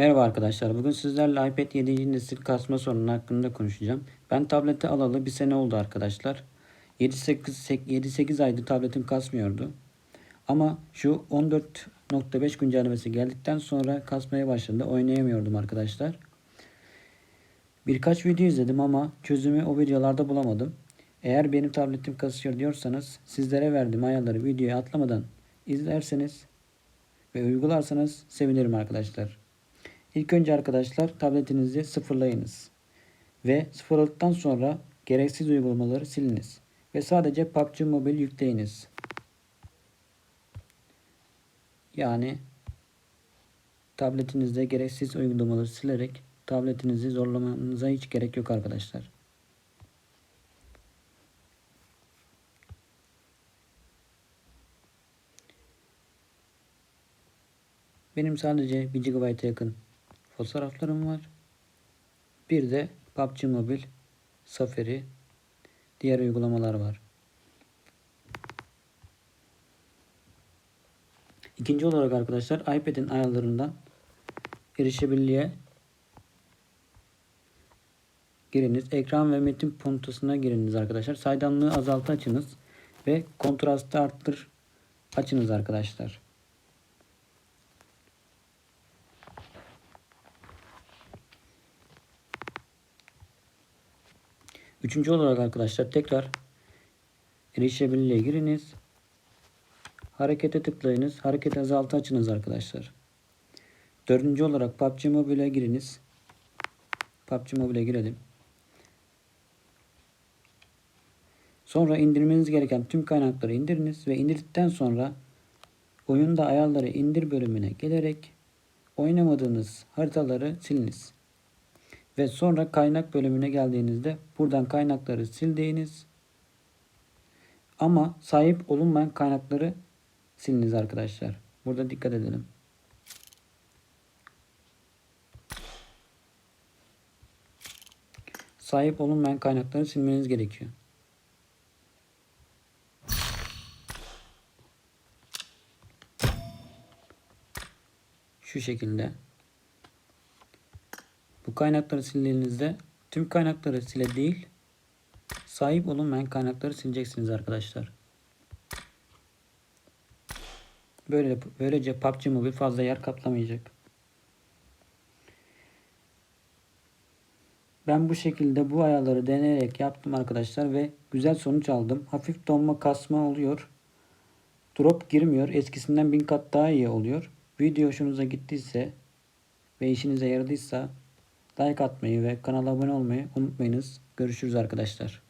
Merhaba arkadaşlar. Bugün sizlerle iPad 7. nesil kasma sorunu hakkında konuşacağım. Ben tableti alalı bir sene oldu arkadaşlar. 7-8 aydır tabletim kasmıyordu. Ama şu 14.5 güncellemesi geldikten sonra kasmaya başladı. Oynayamıyordum arkadaşlar. Birkaç video izledim ama çözümü o videolarda bulamadım. Eğer benim tabletim kasıyor diyorsanız sizlere verdiğim ayarları videoya atlamadan izlerseniz ve uygularsanız sevinirim arkadaşlar. İlk önce arkadaşlar tabletinizi sıfırlayınız. Ve sıfırladıktan sonra gereksiz uygulamaları siliniz. Ve sadece PUBG Mobile yükleyiniz. Yani tabletinizde gereksiz uygulamaları silerek tabletinizi zorlamanıza hiç gerek yok arkadaşlar. Benim sadece 1 GB'a yakın fotoğraflarım var. Bir de PUBG Mobile, Safari, diğer uygulamalar var. İkinci olarak arkadaşlar iPad'in ayarlarından erişebilirliğe giriniz. Ekran ve metin puntosununa giriniz arkadaşlar. Saydamlığı azalt açınız ve kontrastı arttır açınız arkadaşlar. Üçüncü olarak arkadaşlar tekrar erişebilirliğe giriniz. Harekete tıklayınız. Hareket azaltı açınız arkadaşlar. Dördüncü olarak PUBG Mobile'e giriniz. PUBG Mobile'e girelim. Sonra indirmeniz gereken tüm kaynakları indiriniz ve indirdikten sonra oyunda ayarları indir bölümüne gelerek oynamadığınız haritaları siliniz. Ve sonra kaynak bölümüne geldiğinizde buradan kaynakları sildiğiniz ama sahip olunmayan kaynakları siliniz arkadaşlar. Burada dikkat edelim. Sahip olunmayan kaynakları silmeniz gerekiyor. Şu şekilde. Bu kaynakları sildiğinizde tüm kaynakları sile değil sahip olunmayan kaynakları sileceksiniz arkadaşlar. Böyle böylece PUBG Mobile fazla yer kaplamayacak. Ben bu şekilde bu ayarları deneyerek yaptım arkadaşlar ve güzel sonuç aldım. Hafif donma kasma oluyor. Drop girmiyor. Eskisinden bin kat daha iyi oluyor. Video hoşunuza gittiyse ve işinize yaradıysa like atmayı ve kanala abone olmayı unutmayınız. Görüşürüz arkadaşlar.